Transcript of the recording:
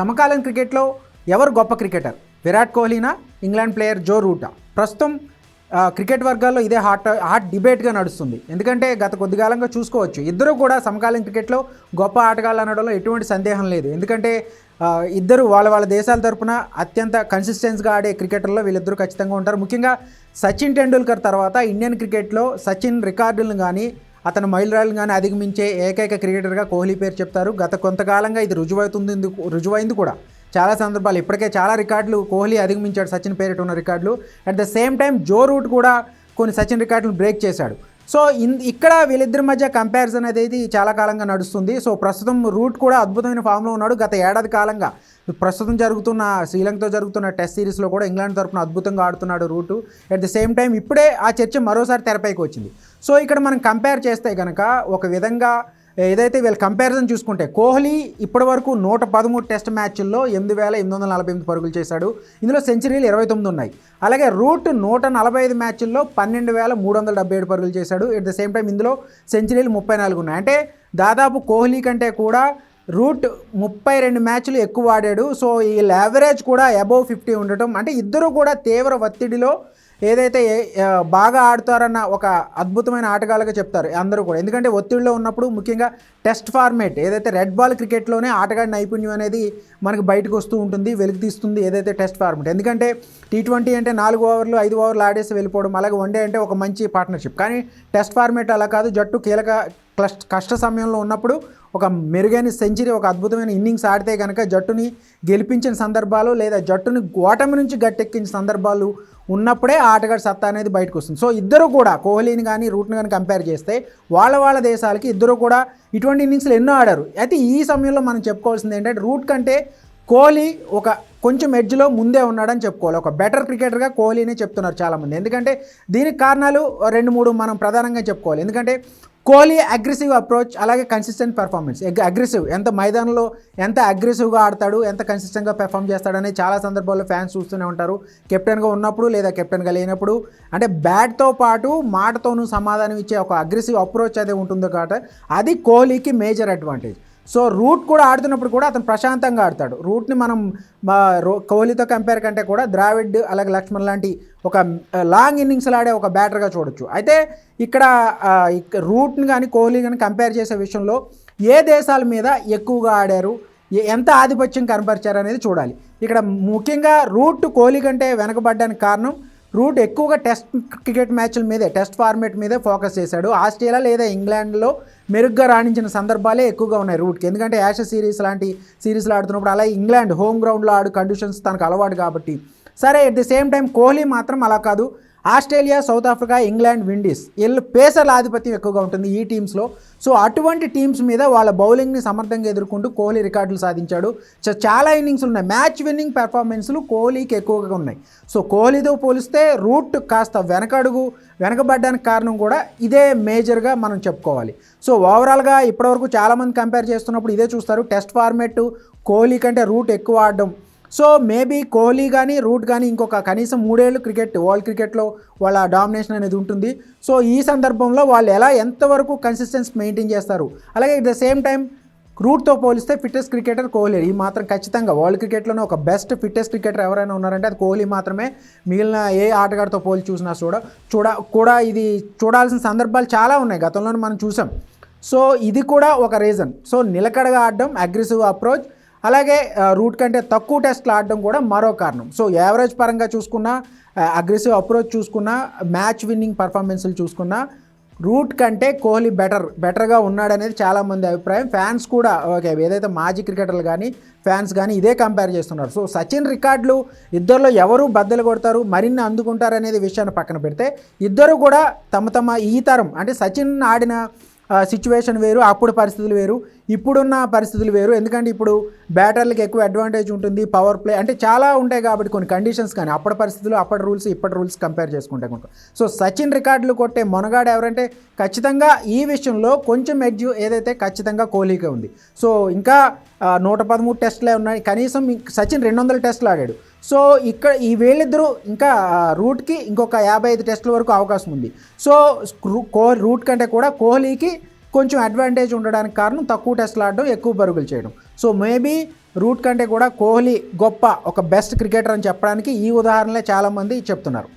సమకాలీన క్రికెట్లో ఎవరు గొప్ప క్రికెటర్? విరాట్ కోహ్లీనా ఇంగ్లాండ్ ప్లేయర్ జో రూటా? ప్రస్తుతం క్రికెట్ వర్గాల్లో ఇదే హాట్ హాట్ డిబేట్గా నడుస్తుంది. ఎందుకంటే గత కొద్ది కాలంగా చూసుకోవచ్చు. ఇద్దరు కూడా సమకాలీన క్రికెట్లో గొప్ప ఆటగాళ్ళు అనడంలో ఎటువంటి సందేహం లేదు. ఎందుకంటే ఇద్దరు వాళ్ళ వాళ్ళ దేశాల తరపున అత్యంత కన్సిస్టెన్స్గా ఆడే క్రికెటర్లో వీళ్ళిద్దరూ ఖచ్చితంగా ఉంటారు. ముఖ్యంగా సచిన్ టెండూల్కర్ తర్వాత ఇండియన్ క్రికెట్లో సచిన్ రికార్డులను కానీ అతను మైలురాళ్ళను అధిగమించే ఏకైక క్రికెటర్గా కోహ్లీ పేరు చెప్తారు. గత కొంతకాలంగా ఇది రుజువవుతుంది రుజువైంది కూడా చాలా సందర్భాలు ఇప్పటికే చాలా రికార్డులు కోహ్లీ అధిగమించాడు సచిన్ పేరిట ఉన్న రికార్డులు. At the same time Joe Root కూడా కొన్ని సచిన్ రికార్డులు బ్రేక్ చేశాడు. సో ఇన్ ఇక్కడ వీళ్ళిద్దరి మధ్య కంపారిజన్ అనేది చాలా కాలంగా నడుస్తుంది. సో ప్రస్తుతం రూట్ కూడా అద్భుతమైన ఫామ్లో ఉన్నాడు. గత ఏడాది కాలంగా ప్రస్తుతం జరుగుతున్న శ్రీలంకతో జరుగుతున్న టెస్ట్ సిరీస్లో కూడా ఇంగ్లాండ్ తరపున అద్భుతంగా ఆడుతున్నాడు Root. At the same time ఇప్పుడే ఆ చర్చ మరోసారి తెరపైకి వచ్చింది. సో ఇక్కడ మనం కంపేర్ చేస్తే కనుక ఒక విధంగా ఏదైతే వీళ్ళ కంపారిజన్ చూసుకుంటే కోహ్లీ ఇప్పటివరకు నూట పదమూడు టెస్ట్ మ్యాచ్ల్లో ఎనిమిది వేల ఎనిమిది వందల నలభై ఎనిమిది పరుగులు చేశాడు. ఇందులో సెంచరీలు ఇరవై తొమ్మిది ఉన్నాయి. అలాగే రూట్ నూట నలభై ఐదు మ్యాచ్ల్లో పన్నెండు వేల మూడు వందల డెబ్బై ఏడు పరుగులు చేశాడు. ఎట్ ద సేమ్ టైం ఇందులో సెంచరీలు ముప్పై నాలుగు ఉన్నాయి. అంటే దాదాపు కోహ్లీ కంటే కూడా రూట్ ముప్పై రెండు మ్యాచ్లు ఎక్కువ ఆడాడు. సో ఈ యావరేజ్ కూడా అబోవ్ ఫిఫ్టీ ఉండటం అంటే ఇద్దరు కూడా తీవ్ర ఒత్తిడిలో ఏదైతే బాగా ఆడతారన్న ఒక అద్భుతమైన ఆటగాళ్ళగా చెప్తారు అందరూ కూడా. ఎందుకంటే ఒత్తిడిలో ఉన్నప్పుడు ముఖ్యంగా టెస్ట్ ఫార్మేట్ ఏదైతే రెడ్ బాల్ క్రికెట్లోనే ఆటగాడి నైపుణ్యం అనేది మనకు బయటకు వస్తూ ఉంటుంది వెలికి తీస్తుంది ఏదైతే టెస్ట్ ఫార్మేట్. ఎందుకంటే టీ ట్వంటీ అంటే నాలుగు ఓవర్లు ఐదు ఓవర్లు ఆడేసి వెళ్ళిపోవడం అలాగే వన్డే అంటే ఒక మంచి పార్ట్నర్షిప్. కానీ టెస్ట్ ఫార్మేట్ అలా కాదు జట్టు కీలక క్లస్ట్ కష్ట సమయంలో ఉన్నప్పుడు ఒక మెరుగైన సెంచరీ ఒక అద్భుతమైన ఇన్నింగ్స్ ఆడితే కనుక జట్టుని గెలిపించిన సందర్భాలు లేదా జట్టుని ఓటమి నుంచి గట్టెక్కించిన సందర్భాలు ఉన్నప్పుడే ఆటగాడి సత్తా అనేది బయటకు వస్తుంది. సో ఇద్దరు కూడా కోహ్లీని కానీ రూట్ని కానీ కంపేర్ చేస్తే వాళ్ళ వాళ్ళ దేశాలకి ఇద్దరు కూడా ఇటువంటి ఇన్నింగ్స్లు ఎన్నో ఆడారు. అయితే ఈ సమయంలో మనం చెప్పుకోవాల్సింది ఏంటంటే రూట్ కంటే కోహ్లీ ఒక కొంచెం ఎడ్జ్లో ముందే ఉన్నాడని చెప్పుకోవాలి. ఒక బెటర్ క్రికెటర్గా కోహ్లీనే చెప్తున్నారు చాలామంది. ఎందుకంటే దీనికి కారణాలు రెండు మూడు మనం ప్రధానంగా చెప్పుకోవాలి. ఎందుకంటే కోహ్లీ అగ్రెసివ్ అప్రోచ్ అలాగే కన్సిస్టెంట్ పెర్ఫార్మెన్స్ అగ్రెసివ్ ఎంత మైదానంలో ఎంత అగ్రెసివ్గా ఆడతాడు ఎంత కన్సిస్టెంట్గా పెర్ఫామ్ చేస్తాడని చాలా సందర్భాల్లో ఫ్యాన్స్ చూస్తూనే ఉంటారు. కెప్టెన్గా ఉన్నప్పుడు లేదా కెప్టెన్గా లేనప్పుడు అంటే బ్యాట్తో పాటు మాటతోనూ సమాధానం ఇచ్చే ఒక అగ్రెసివ్ అప్రోచ్ అదే ఉంటుందో కాబట్టి అది కోహ్లీకి మేజర్ అడ్వాంటేజ్ సో రూట్ కూడా ఆడుతున్నప్పుడు కూడా అతను ప్రశాంతంగా ఆడతాడు. రూట్ని మనం కోహ్లీతో కంపేర్ కంటే కూడా ద్రావిడ్ అలాగే లక్ష్మణ్ లాంటి ఒక లాంగ్ ఇన్నింగ్స్లు ఆడే ఒక బ్యాటర్గా చూడొచ్చు. అయితే ఇక్కడ రూట్ని కానీ కోహ్లీ కానీ కంపేర్ చేసే విషయంలో ఏ దేశాల మీద ఎక్కువగా ఆడారు ఎంత ఆధిపత్యం కనపరిచారు అనేది చూడాలి. ఇక్కడ ముఖ్యంగా రూట్ కోహ్లీ కంటే వెనకబడ్డానికి కారణం రూట్ ఎక్కువగా టెస్ట్ క్రికెట్ మ్యాచ్ల మీదే టెస్ట్ ఫార్మేట్ మీదే ఫోకస్ చేశాడు. ఆస్ట్రేలియా లేదా ఇంగ్లాండ్లో మెరుగ్గా రాణించిన సందర్భాలే ఎక్కువగా ఉన్నాయి రూట్కి. ఎందుకంటే యాష సిరీస్ లాంటి సిరీస్లో ఆడుతున్నప్పుడు అలాగే ఇంగ్లాండ్ హోమ్ గ్రౌండ్లో ఆడు కండిషన్స్ తనకు అలవాటు కాబట్టి. సరే at the same time Kohli మాత్రం అలా కాదు. Australia South Africa England Windies వీళ్ళు పేసర్ల ఆధిపత్యం ఎక్కువగా ఉంటుంది ఈ టీమ్స్లో. సో అటువంటి టీమ్స్ మీద వాళ్ళ బౌలింగ్ని సమర్థంగా ఎదుర్కొంటూ కోహ్లీ రికార్డులు సాధించాడు. సో చాలా ఇన్నింగ్స్ ఉన్నాయి. మ్యాచ్ విన్నింగ్ పెర్ఫార్మెన్స్లు కోహ్లీకి ఎక్కువగా ఉన్నాయి. సో కోహ్లీతో పోలిస్తే రూట్ కాస్త వెనకడుగు వెనకబడ్డానికి కారణం కూడా ఇదే మేజర్గా మనం చెప్పుకోవాలి. సో ఓవరాల్గా ఇప్పటివరకు చాలామంది కంపేర్ చేస్తున్నప్పుడు ఇదే చూస్తారు. టెస్ట్ ఫార్మేట్ కోహ్లీ కంటే రూట్ ఎక్కువ ఆడడం సో మేబీ కోహ్లీ కానీ రూట్ కానీ ఇంకొక కనీసం మూడేళ్ళు క్రికెట్ వరల్డ్ క్రికెట్లో వాళ్ళ డామినేషన్ అనేది ఉంటుంది. సో ఈ సందర్భంలో వాళ్ళు ఎలా ఎంతవరకు కన్సిస్టెన్స్ మెయింటైన్ చేస్తారు? అలాగే ఎట్ ద సేమ్ టైం రూట్తో పోలిస్తే ఫిట్టెస్ట్ క్రికెటర్ కోహ్లీ. ఈ మాత్రం ఖచ్చితంగా వరల్డ్ క్రికెట్లోనే ఒక బెస్ట్ ఫిట్టెస్ట్ క్రికెటర్ ఎవరైనా ఉన్నారంటే అది కోహ్లీ మాత్రమే. మిగిలిన ఏ ఆటగాడితో పోలి చూసినా చూడ చూడ కూడా ఇది చూడాల్సిన సందర్భాలు చాలా ఉన్నాయి. గతంలోనే మనం చూసాం. సో ఇది కూడా ఒక రీజన్ సో నిలకడగా ఆడడం అగ్రెసివ్ అప్రోచ్ అలాగే రూట్ కంటే తక్కువ టెస్ట్లు ఆడడం కూడా మరో కారణం. సో యావరేజ్ పరంగా చూసుకున్నా అగ్రెసివ్ అప్రోచ్ చూసుకున్నా మ్యాచ్ విన్నింగ్ పర్ఫార్మెన్స్లు చూసుకున్నా రూట్ కంటే కోహ్లీ బెటర్ బెటర్గా ఉన్నాడనేది చాలామంది అభిప్రాయం. ఫ్యాన్స్ కూడా ఓకే ఏదైతే మాజీ క్రికెటర్లు కానీ ఫ్యాన్స్ కానీ ఇదే కంపేర్ చేస్తున్నారు. సో సచిన్ రికార్డులు ఇద్దరిలో ఎవరు బద్దలు కొడతారు మరిన్ని అందుకుంటారు అనేది విషయాన్ని పక్కన పెడితే ఇద్దరు కూడా తమ తమ ఈ తరం అంటే సచిన్ ఆడిన సిచ్యువేషన్ వేరు అప్పుడు పరిస్థితులు వేరు ఇప్పుడున్న పరిస్థితులు వేరు. ఎందుకంటే ఇప్పుడు బ్యాటర్లకు ఎక్కువ అడ్వాంటేజ్ ఉంటుంది పవర్ ప్లే అంటే చాలా ఉంటాయి కాబట్టి కొన్ని కండిషన్స్ కానీ అప్పటి పరిస్థితులు అప్పటి రూల్స్ ఇప్పటి రూల్స్ కంపేర్ చేసుకుంటే కనుక. సో సచిన్ రికార్డులు కొట్టే మొనగాడు ఎవరంటే ఖచ్చితంగా ఈ విషయంలో కొంచెం ఎడ్జ్ ఏదైతే ఖచ్చితంగా కోహ్లీకే ఉంది. సో ఇంకా నూట పదమూడు టెస్ట్లే ఉన్నాయి. కనీసం సచిన్ రెండు వందల టెస్టులు ఆడాడు. సో ఇక్కడ ఈ వీళ్ళిద్దరూ ఇంకా రూట్కి ఇంకొక యాభై ఐదు టెస్టుల వరకు అవకాశం ఉంది. సో కో రూట్ కంటే కూడా కోహ్లీకి కొంచెం అడ్వాంటేజ్ ఉండడానికి కారణం తక్కువ టెస్ట్లు ఆడడం ఎక్కువ పరుగులు చేయడం. సో మేబీ రూట్ కంటే కూడా కోహ్లీ గొప్ప ఒక బెస్ట్ క్రికెటర్ అని చెప్పడానికి ఈ ఉదాహరణలే చాలామంది చెప్తున్నారు.